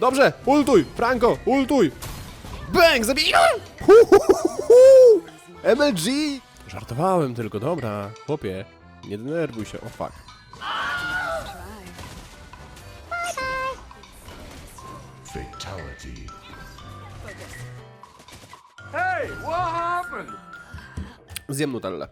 Dobrze, ultuj! Franco, ultuj! Bang! Zabiłem! Hu, hu, hu, hu. MLG! Żartowałem tylko, dobra. Chłopie, nie denerwuj się, o fuck. Fatality. Hey, what happened? Zjem nutellę.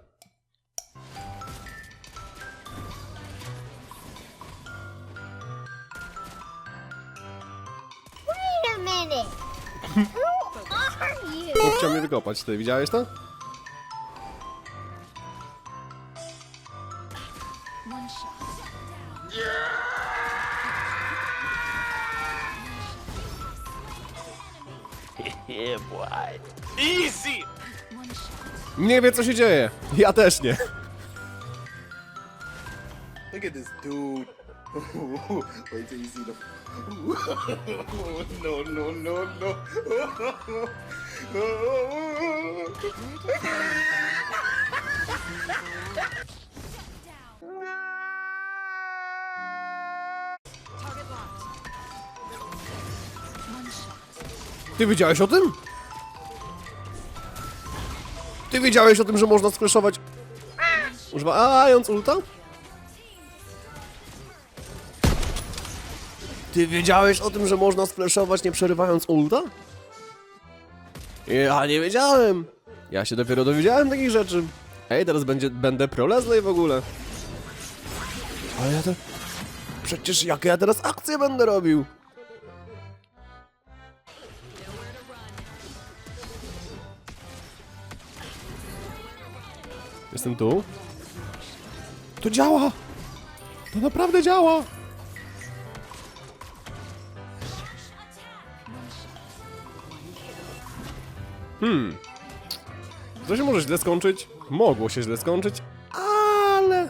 Chłop chciał mnie wykopać, ty widziałeś to? Yeah, boy. Easy. Nie wie co się dzieje. Ja też nie. Wait till you see the. no, no, no, no. Ty wiedziałeś o tym? Ty wiedziałeś o tym, że można sfreszować... Używając ulta? Ty wiedziałeś o tym, że można sfreszować nie przerywając ulta? Ja nie wiedziałem. Ja się dopiero dowiedziałem takich rzeczy. Ej, teraz będzie, będę pro Leslie w ogóle. Ale ja to... Przecież jakie ja teraz akcje będę robił? Jestem tu. To działa! To naprawdę działa! Hmm. To się może źle skończyć. Mogło się źle skończyć, ale...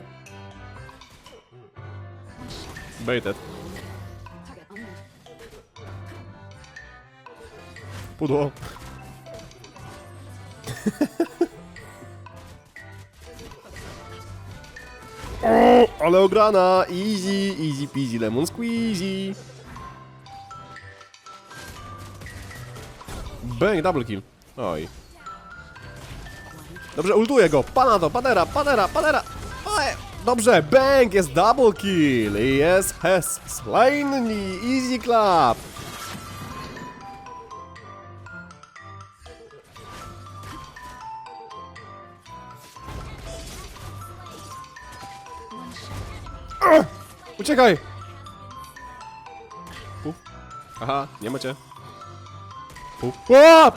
Baited. Pudło. O, ale ograna! Easy, easy peasy, lemon squeezy. Bang, double kill. Oj. Dobrze, ultuję go. Pana to, panera, panera, panera. Dobrze, bang, jest double kill. Jest, has slain. Easy clap. Uciekaj! Puf. Aha, nie macie.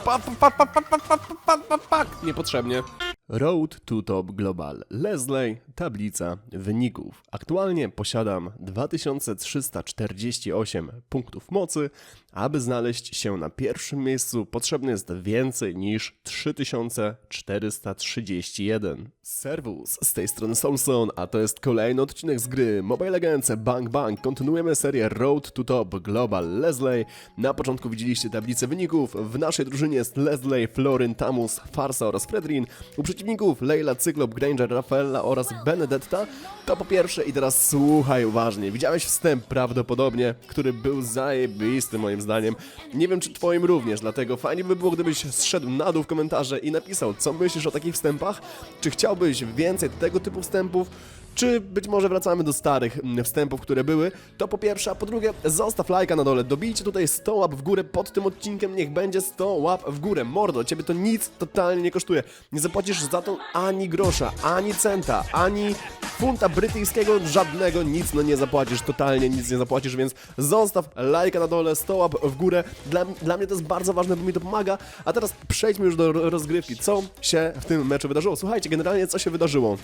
Pa, pa, pa, pa, pa, pa, pa, pa, pa, pa. Niepotrzebnie. Road to Top Global. Leslie, tablica wyników. Aktualnie posiadam 2348 punktów mocy. Aby znaleźć się na pierwszym miejscu, potrzebne jest więcej niż 3431. Servus, z tej strony Solson, a to jest kolejny odcinek z gry Mobile Legends Bang Bang. Kontynuujemy serię Road to Top Global Leslie. Na początku widzieliście tablicę wyników. W naszej drużynie jest Leslie, Floryn, Tamus, Farsa oraz Fredrin. U przeciwników Leila, Cyklop, Granger, Rafaela oraz Benedetta. To po pierwsze i teraz słuchaj uważnie. Widziałeś wstęp prawdopodobnie, który był zajebisty moim zdaniem. Nie wiem czy twoim również, dlatego fajnie by było gdybyś zszedł na dół w komentarze i napisał co myślisz o takich wstępach. Czy chciałbyś więcej tego typu wstępów? Czy być może wracamy do starych mm, wstępów, które były? To po pierwsze, a po drugie, zostaw lajka na dole, dobijcie tutaj 100 łap w górę pod tym odcinkiem, niech będzie 100 łap w górę. Mordo, ciebie to nic totalnie nie kosztuje. Nie zapłacisz za to ani grosza, ani centa, ani funta brytyjskiego, żadnego, nic no nie zapłacisz, totalnie nic nie zapłacisz, więc zostaw lajka na dole, 100 łap w górę. Dla, dla mnie to jest bardzo ważne, bo mi to pomaga. A teraz przejdźmy już do ro- rozgrywki. Co się w tym meczu wydarzyło? Słuchajcie, generalnie co się wydarzyło?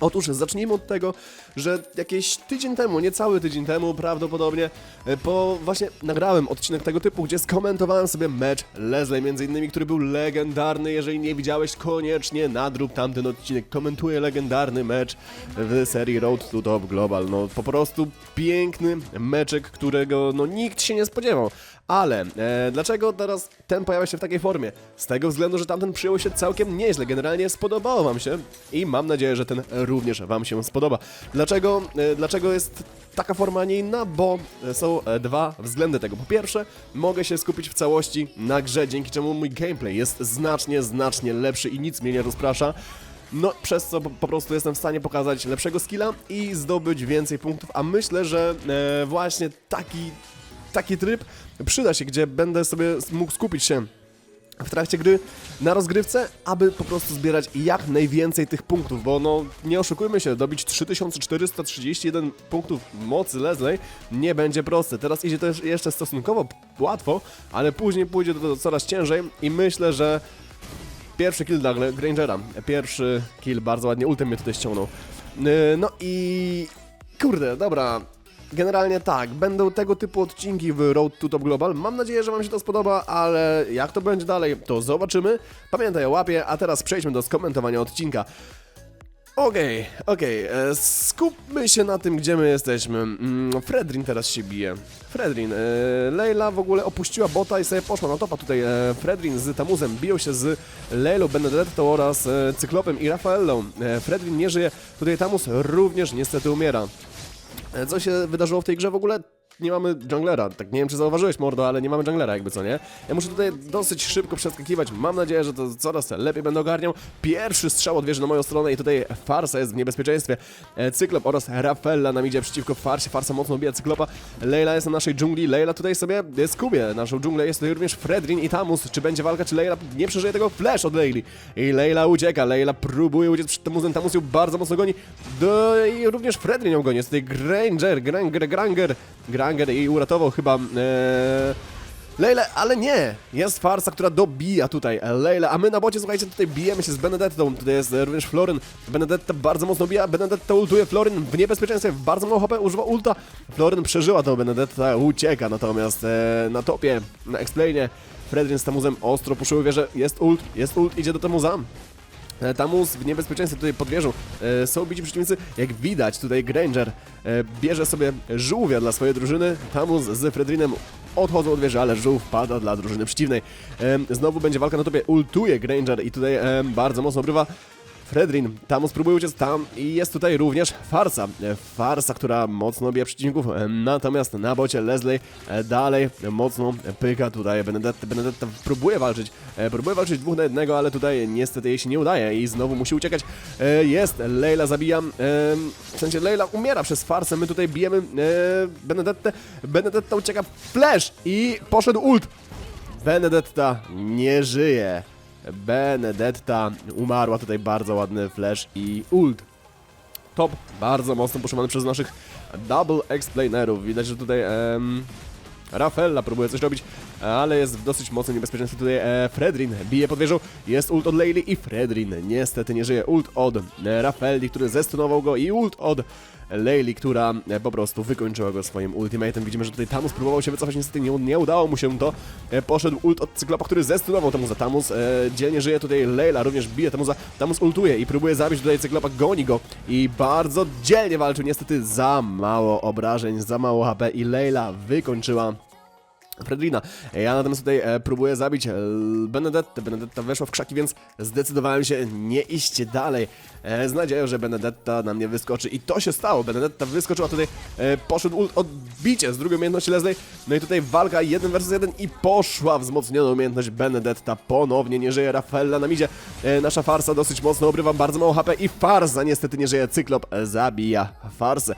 Otóż zacznijmy od tego, że jakieś tydzień temu, niecały tydzień temu prawdopodobnie, e, po właśnie nagrałem odcinek tego typu, gdzie skomentowałem sobie mecz Leslie, między innymi, który był legendarny. Jeżeli nie widziałeś, koniecznie nadrób tamten odcinek. Komentuję legendarny mecz w serii Road to Top Global. No po prostu piękny meczek, którego no nikt się nie spodziewał. Ale e, dlaczego teraz ten pojawia się w takiej formie? Z tego względu, że tamten przyjął się całkiem nieźle. Generalnie spodobało Wam się i mam nadzieję, że ten również Wam się spodoba. Dlaczego, e, dlaczego jest taka forma, a nie inna? Bo są e, dwa względy tego. Po pierwsze, mogę się skupić w całości na grze, dzięki czemu mój gameplay jest znacznie, znacznie lepszy i nic mnie nie rozprasza. No, przez co po prostu jestem w stanie pokazać lepszego skilla i zdobyć więcej punktów, a myślę, że e, właśnie taki, taki tryb przyda się, gdzie będę sobie mógł skupić się w trakcie gry na rozgrywce, aby po prostu zbierać jak najwięcej tych punktów, bo no nie oszukujmy się, dobić 3431 punktów mocy Leslie nie będzie proste. Teraz idzie to jeszcze stosunkowo łatwo, ale później pójdzie to coraz ciężej i myślę, że Pierwszy kill dla Gra- Grangera. Pierwszy kill bardzo ładnie, ultem mnie tutaj ściągnął. Yy, No i... Kurde, dobra. Generalnie tak, będą tego typu odcinki w Road to Top Global. Mam nadzieję, że Wam się to spodoba, ale jak to będzie dalej, to zobaczymy. Pamiętaj o łapie, a teraz przejdźmy do skomentowania odcinka. Okej, okej, e, skupmy się na tym, gdzie my jesteśmy. Mm, Fredrin teraz się bije. Fredrin, e, Leila w ogóle opuściła bota i sobie poszła na topa tutaj. E, Fredrin z Tamuzem biją się z Leilą, Benedettą oraz Cyklopem i Rafaelą. E, Fredrin nie żyje, tutaj Tamus również niestety umiera. E, Co się wydarzyło w tej grze w ogóle? Nie mamy junglera. Tak nie wiem, czy zauważyłeś, mordo, ale nie mamy junglera, jakby co nie. Ja muszę tutaj dosyć szybko przeskakiwać. Mam nadzieję, że to coraz lepiej będę ogarniał. Pierwszy strzał odwierzy na moją stronę i tutaj Farsa jest w niebezpieczeństwie. E, Cyklop oraz Rafaela nam idzie przeciwko Farsie. Farsa mocno bije Cyklopa. Leila jest na naszej dżungli. Leila tutaj sobie skubie naszą dżunglę. Jest tutaj również Fredrin i Tamus. Czy będzie walka, czy Leila nie przeżyje tego? Flash od Leili. I Leila ucieka. Leila próbuje uciec przed Tamusem. Tamus ją bardzo mocno goni. Do... I również Fredrin ją goni. Jest tutaj Granger, Granger, Granger. Granger i uratował chyba... E... Lejle, ale nie! Jest farsa, która dobija tutaj Lejle, a my na bocie, słuchajcie, tutaj bijemy się z Benedettą, tutaj jest e, również Floryn. Benedetta bardzo mocno bija, Benedetta ultuje, Floryn w niebezpieczeństwie, w bardzo mało HP, używa ulta. Floryn przeżyła tą Benedetta, ucieka natomiast e, na topie, na explainie. Fredrin z Tamuzem ostro puszyły wieżę, jest ult, jest ult, idzie do Tamuza. E, Tamus w niebezpieczeństwie tutaj pod wieżą. E, są bici przeciwnicy, jak widać tutaj Granger e, bierze sobie żółwia dla swojej drużyny. Tamus z Fredrinem odchodzą od wieży, ale żółw pada dla drużyny przeciwnej. E, znowu będzie walka na topie, ultuje Granger i tutaj e, bardzo mocno obrywa. Fredrin, Tamus próbuje uciec tam i jest tutaj również Farsa. E, Farsa, która mocno bije przeciwników, e, natomiast na bocie Leslie e, dalej mocno pyka tutaj Benedetta. Benedetta próbuje walczyć, próbuje walczyć dwóch na jednego, ale tutaj niestety jej się nie udaje i znowu musi uciekać. Jest, Leila zabija, w sensie Leila umiera przez Farsę, my tutaj bijemy Benedettę. Benedetta ucieka, flash i poszedł ult. Benedetta nie żyje. Benedetta umarła tutaj bardzo ładny flash i ult. Top, bardzo mocno puszowany przez naszych double explainerów. Widać, że tutaj em, Rafaela próbuje coś robić, ale jest w dosyć mocnym niebezpieczeństwie. Tutaj e, Fredrin bije pod wieżą, jest ult od Leili i Fredrin niestety nie żyje. Ult od e, Rafaeli, który zestunował go i ult od Leili, która e, po prostu wykończyła go swoim ultimatem. Widzimy, że tutaj Tamus próbował się wycofać, niestety nie, nie udało mu się to. E, Poszedł ult od Cyklopa, który zestunował Tamusa. Tamus e, dzielnie żyje tutaj, Leila również bije Tamusa. Tamus ultuje i próbuje zabić tutaj Cyklopa, goni go i bardzo dzielnie walczył. Niestety za mało obrażeń, za mało HP i Leila wykończyła Fredrina. Ja natomiast tutaj e, próbuję zabić e. Benedetta weszła w krzaki, więc zdecydowałem się nie iść dalej. E, z nadzieją, że Benedetta na mnie wyskoczy. I to się stało. Benedetta wyskoczyła tutaj, e, poszedł odbicie z drugiej umiejętności Leslie. No i tutaj walka 1 vs 1 i poszła wzmocniona umiejętność Benedetta. Ponownie nie żyje Rafaela na midzie. E, nasza farsa dosyć mocno obrywa, bardzo mało HP i farsa niestety nie żyje. Cyklop zabija farsę.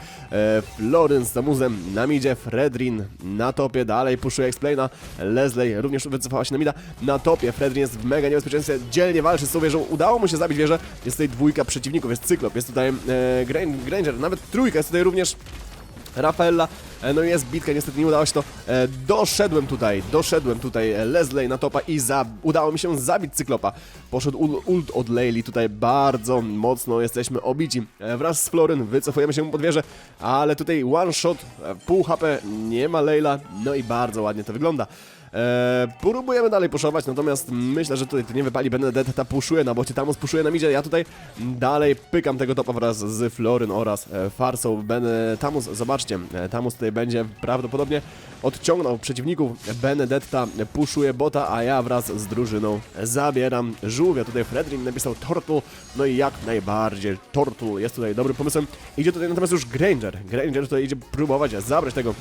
Floryn z Tamuzem na midzie, Fredrin na topie, dalej puszuje Explaina. Leslie również wycofała się na mida. Na topie Fredrin jest w mega niebezpieczeństwie, dzielnie walczy z tą wieżą. Udało mu się zabić wieżę. Jest tutaj dwójka przeciwników, jest Cyklop, jest tutaj e, Gran- Granger, nawet trójka, jest tutaj również Rafaela, e, no jest bitka, niestety nie udało się to. E, doszedłem tutaj, doszedłem tutaj e, Leslie na topa i za, udało mi się zabić Cyklopa. Poszedł ul- ult od Leili, tutaj bardzo mocno jesteśmy obici. Wraz z Floryn wycofujemy się pod wieżę, ale tutaj one shot, pół HP, nie ma Leila, no i bardzo ładnie to wygląda. E, próbujemy dalej puszować, natomiast myślę, że tutaj to nie wypali. Benedetta puszuje na bocie, Tamus puszuje na midzie. Ja tutaj dalej pykam tego topa wraz z Floryn oraz e, Farsą. Ben, Tamus, zobaczcie, e, Tamus tutaj będzie prawdopodobnie odciągnął przeciwników. Benedetta puszuje bota, a ja wraz z drużyną zabieram żółwia. Tutaj Fredrin napisał Tortul, no i jak najbardziej Tortul jest tutaj dobrym pomysłem. Idzie tutaj natomiast już Granger. Granger tutaj idzie próbować zabrać tego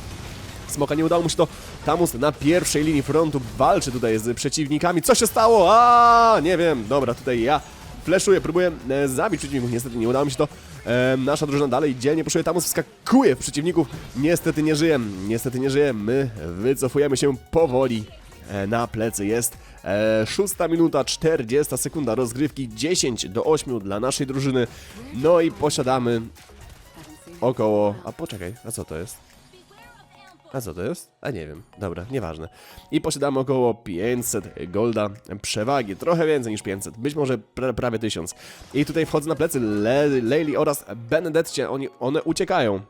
Smoka nie udało mu się to. Tamus na pierwszej linii frontu walczy tutaj z przeciwnikami. Co się stało? A nie wiem. Dobra, tutaj ja fleszuję, próbuję e, zabić przeciwników. Niestety nie udało mi się to. E, nasza drużyna dalej dzielnie poszuje. Tamus wskakuje w przeciwników. Niestety nie żyje. Niestety nie żyje. My wycofujemy się powoli. E, na plecy jest e, 6 minuta 40 sekunda rozgrywki 10 do 8 dla naszej drużyny no i posiadamy około a poczekaj a co to jest a co to jest? A nie wiem. Dobra, nieważne. I posiadamy około 500 golda przewagi. Trochę więcej niż 500. Być może pra prawie 1000. I tutaj wchodzę na plecy Le Leili oraz Benedetcie. Oni, one uciekają.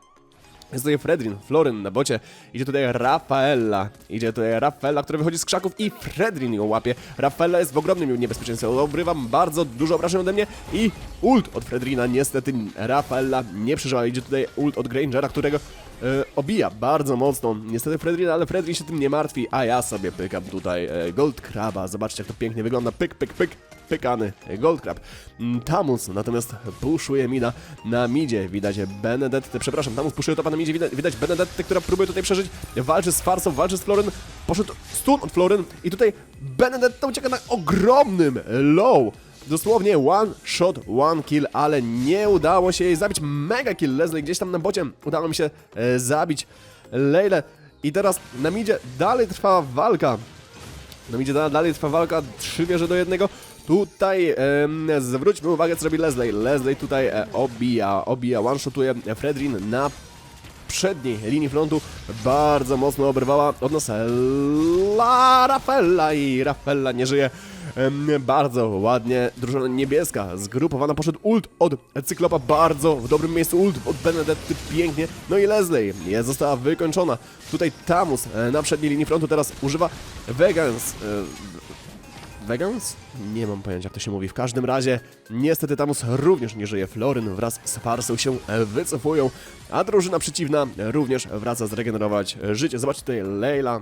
Jest tutaj Fredrin, Floryn na bocie. Idzie tutaj Rafaela. Idzie tutaj Rafaela, który wychodzi z krzaków i Fredrin ją łapie. Rafaela jest w ogromnym niebezpieczeństwie. Obrywam bardzo dużo obrażeń ode mnie i ult od Fredrina. Niestety Rafaela nie przeżyła. Idzie tutaj ult od Grangera, którego e, obija bardzo mocno. Niestety Fredrin, ale Fredrin się tym nie martwi, a ja sobie pykam tutaj e, Gold. Zobaczcie jak to pięknie wygląda. Pyk, pyk, pyk. Pykany Gold Crab. Mm, Tamus natomiast puszuje Mida na midzie. Widać Benedettę, przepraszam, Tamus puszuje topa na midzie. Widać, widać Benedettę, która próbuje tutaj przeżyć. Walczy z Farsą, walczy z Floryn. Poszedł stun od Floryn i tutaj Benedetta ucieka na ogromnym low. Dosłownie one shot, one kill, ale nie udało się jej zabić. Mega kill Leslie gdzieś tam na bocie. Udało mi się e, zabić Leilę. I teraz na midzie dalej trwa walka. No idzie da- dalej trwa walka, trzy wieże do jednego. Tutaj zwróćmy uwagę, co robi Leslie. Leslie tutaj e, obija, obija, one-shotuje Fredrin na przedniej linii frontu. Bardzo mocno obrywała od nas La Rafella i Rafella nie żyje. Bardzo ładnie, drużyna niebieska zgrupowana, poszedł ult od Cyklopa, bardzo w dobrym miejscu ult od Benedetty, pięknie, no i Leslie nie została wykończona. Tutaj Tamus e, na przedniej linii frontu teraz używa Vegans, e, Vegans? Nie mam pojęcia, jak to się mówi. W każdym razie, niestety Tamus również nie żyje. Floryn wraz z Farsą się e, wycofują, a drużyna przeciwna również wraca zregenerować życie. Zobaczcie tutaj Leila.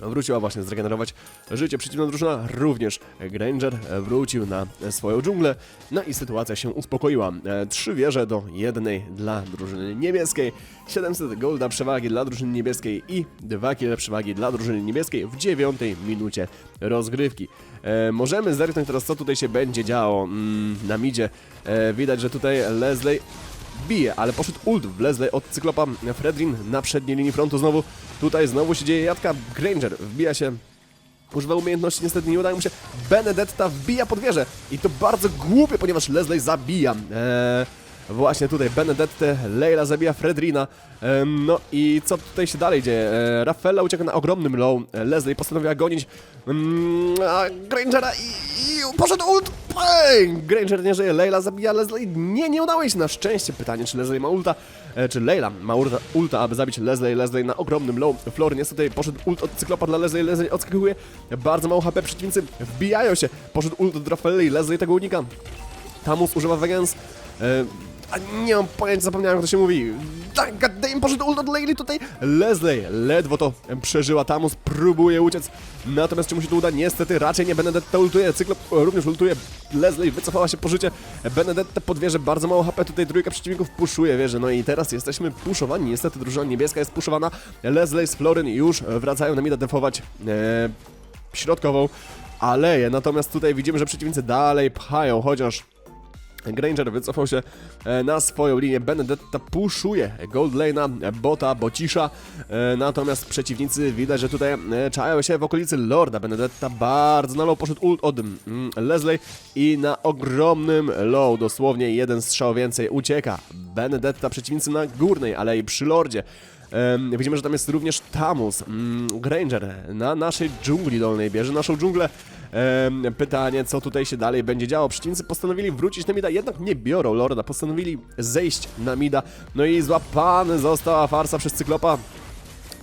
Wróciła właśnie zregenerować życie. Przeciwna drużyna również. Granger wrócił na swoją dżunglę. No i sytuacja się uspokoiła. E, Trzy wieże do jednej dla drużyny niebieskiej. 700 golda przewagi dla drużyny niebieskiej i 2 kile przewagi dla drużyny niebieskiej w dziewiątej minucie rozgrywki. E, możemy zerknąć teraz, co tutaj się będzie działo mm, na midzie. E, widać, że tutaj Leslie bije, ale poszedł ult w Leslie od Cyklopa Fredrin na przedniej linii frontu znowu. Tutaj znowu się dzieje jadka. Granger wbija się Używa umiejętności, niestety nie udaje mu się. Benedetta wbija pod wieżę. I to bardzo głupie, ponieważ Leslie zabija. Eee, właśnie tutaj Benedettę, Leila zabija Fredrina. Em, no i co tutaj się dalej dzieje? Eee, Raffaella ucieka na ogromnym low. Leslie postanowiła gonić mm, a Grangera i, poszedł ult. Ej, Granger nie żyje, Leila zabija Leslie. Nie, nie udało jej się na szczęście. Pytanie, czy Leslie ma ulta, e, czy Leila ma ulta, ulta, aby zabić Leslie. Leslie na ogromnym low. Flor niestety poszedł ult od Cyklopa dla Leslie. Leslie odskakuje. Bardzo mało HP, przeciwnicy wbijają się. Poszedł ult od Raffaelli. Leslie tego unika. Tamus używa Vegans. E, a nie mam pojęcia, zapomniałem jak to się mówi. Tak, goddamn, poszedł ult od Leili tutaj. Leslie ledwo to przeżyła. Tamus próbuje uciec. Natomiast czy mu się to uda? Niestety raczej nie. Benedetta ultuje. Cyklop również ultuje. Leslie wycofała się po życie. Benedetta pod wieżę. Bardzo mało HP. Tutaj trójka przeciwników puszuje wieżę. No i teraz jesteśmy puszowani. Niestety drużyna niebieska jest puszowana. Leslie z Floryn już wracają na mida defować e, środkową aleję. Natomiast tutaj widzimy, że przeciwnicy dalej pchają, chociaż Granger wycofał się e, na swoją linię. Benedetta puszuje Gold Lane'a, bota, bocisza. E, Natomiast przeciwnicy widać, że tutaj e, czają się w okolicy Lorda. Benedetta bardzo na low poszedł ult od mm, Leslie i na ogromnym low, dosłownie jeden strzał więcej ucieka. Benedetta przeciwnicy na górnej alei przy Lordzie. Widzimy, że tam jest również Tamus, mm, Granger na naszej dżungli dolnej, bierze naszą dżunglę. Em, pytanie, co tutaj się dalej będzie działo. Przeciwnicy postanowili wrócić na mida, jednak nie biorą Lorda, postanowili zejść na mida. No i złapany została farsa przez Cyklopa.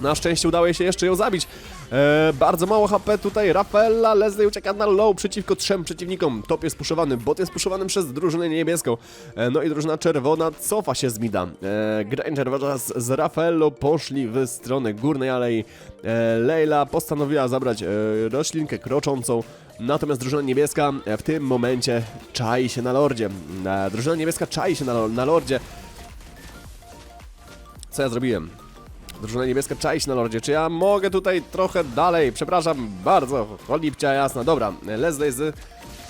Na szczęście udało jej się jeszcze ją zabić. E, bardzo mało HP tutaj. Rafaela Leslie ucieka na low przeciwko trzem przeciwnikom. Top jest puszowany, bot jest puszowany przez drużynę niebieską. E, no i drużyna czerwona cofa się z mida. E, Granger wraz z Rafaello poszli w stronę górnej alei. E, Leila postanowiła zabrać e, roślinkę kroczącą. Natomiast drużyna niebieska e, w tym momencie czai się na lordzie. E, drużyna niebieska czai się na, na lordzie. Co ja zrobiłem? Drużyna niebieska czai się na lordzie. Czy ja mogę tutaj trochę dalej? Przepraszam bardzo. Cholipcia jasna. Dobra, Leslie z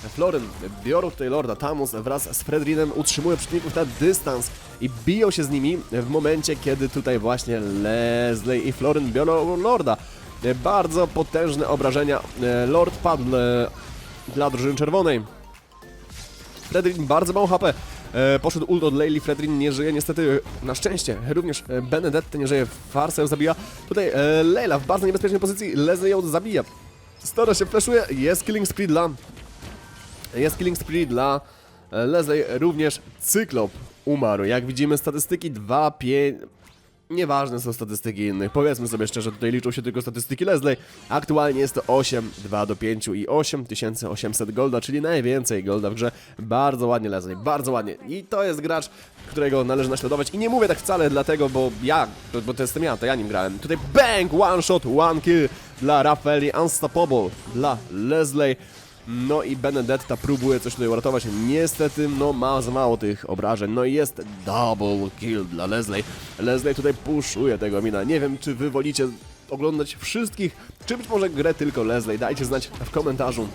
Floryn biorą tutaj Lorda. Tamus wraz z Fredrinem utrzymują przeciwników na dystans i biją się z nimi w momencie, kiedy tutaj właśnie Leslie i Floryn biorą Lorda. Bardzo potężne obrażenia. Lord padł e, dla drużyny czerwonej. Fredrin bardzo mało HP. E, poszedł ult od Leili, Fredrin nie żyje niestety, na szczęście, również e, Benedetta nie żyje, Farsa ją zabija. Tutaj e, Leila w bardzo niebezpiecznej pozycji, Leslie ją zabija. Stara się flashuje, jest killing spree dla... Jest killing spree dla e, Leslie, również Cyklop umarł. Jak widzimy statystyki 2, 5... Nieważne są statystyki innych. Powiedzmy sobie szczerze, tutaj liczą się tylko statystyki Leslie. Aktualnie jest to 8, 2 do 5 i 8800 golda, czyli najwięcej golda w grze. Bardzo ładnie Leslie, bardzo ładnie. I to jest gracz, którego należy naśladować. I nie mówię tak wcale dlatego, bo ja, bo to jestem ja, to ja nim grałem. Tutaj bang, one shot, one kill dla Rafaeli, unstoppable dla Leslie. No i Benedetta próbuje coś tutaj uratować. Niestety, no ma za mało tych obrażeń. No i jest double kill dla Leslie. Leslie tutaj puszuje tego mina. Nie wiem, czy wy wolicie oglądać wszystkich, czy być może grę tylko Leslie. Dajcie znać w komentarzu.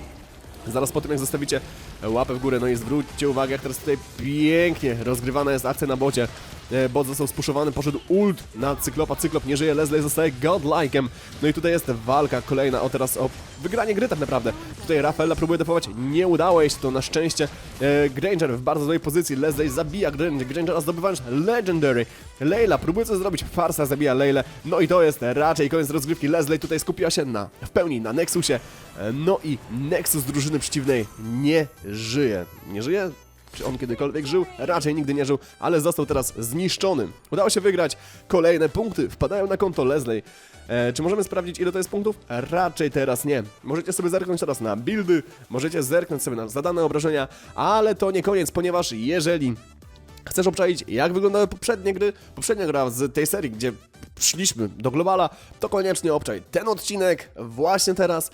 Zaraz po tym, jak zostawicie łapę w górę, no i zwróćcie uwagę, jak teraz tutaj pięknie rozgrywana jest akcja na bocie. E, Bot został spuszowany, poszedł ult na Cyklopa, Cyklop nie żyje, Leslie zostaje godlike'em. No i tutaj jest walka kolejna, o teraz o wygranie gry tak naprawdę. Tutaj Rafaela próbuje defować, nie udało jej się to na szczęście. E, Granger w bardzo złej pozycji, Leslie zabija Granger, Grangera zdobywając Legendary. Leila próbuje coś zrobić, Farsa zabija Leilę, no i to jest raczej koniec rozgrywki. Leslie tutaj skupiła się na, w pełni na Nexusie, E, no i Nexus drużyny przeciwnej nie żyje. Nie żyje? Czy on kiedykolwiek żył? Raczej nigdy nie żył, ale został teraz zniszczony. Udało się wygrać. Kolejne punkty wpadają na konto Leslie. E, czy możemy sprawdzić, ile to jest punktów? Raczej teraz nie. Możecie sobie zerknąć teraz na buildy, możecie zerknąć sobie na zadane obrażenia, ale to nie koniec, ponieważ jeżeli chcesz obczaić, jak wyglądały poprzednie gry, poprzednia gra z tej serii, gdzie szliśmy do Globala, to koniecznie obczaj ten odcinek właśnie teraz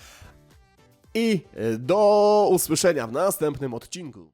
i do usłyszenia w następnym odcinku.